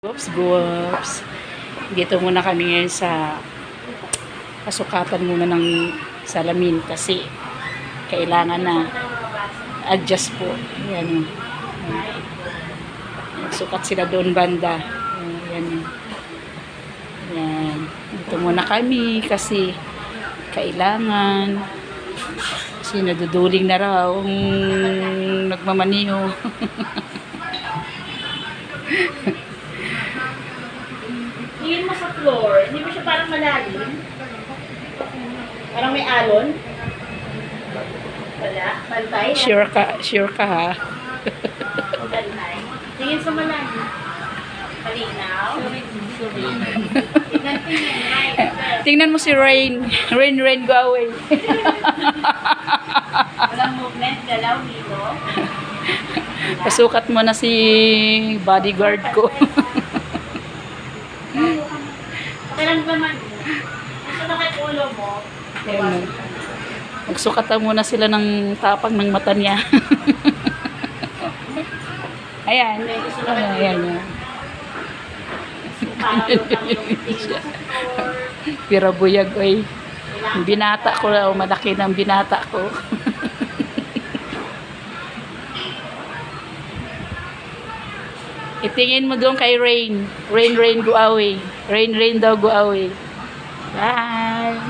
Goops, goops. Dito muna kami ngayon sa pasukatan muna ng salamin kasi kailangan na adjust po. Yan. Nagsukat sila doon banda. Yan. Yan. Dito muna kami kasi kailangan kasi naduduling na raw ang nagmamaniho. Tingin mo sa floor, hindi mo siya parang malalim? Parang may alon? Wala? Bantay? Sure ka, sure ka ha. Bantay. Tingin sa malalim. Palinaw? Tingnan, tingnan. Right. Tingnan mo si Rain. Rain, Rain, go away. Walang movement, galaw dito. Pasukat mo na si bodyguard ko. Pakiramdaman mo. Gusto na kay ulo mo. Ayan. Magsukatan muna sila ng tapang ng mata niya. ayan. Ayan, ayan. Pira buyag, oy. Binata ko na, malaki ng binata ko. Itingin mo doon kay Rain. Rain, rain, go away. Rain, rain daw, go away. Bye!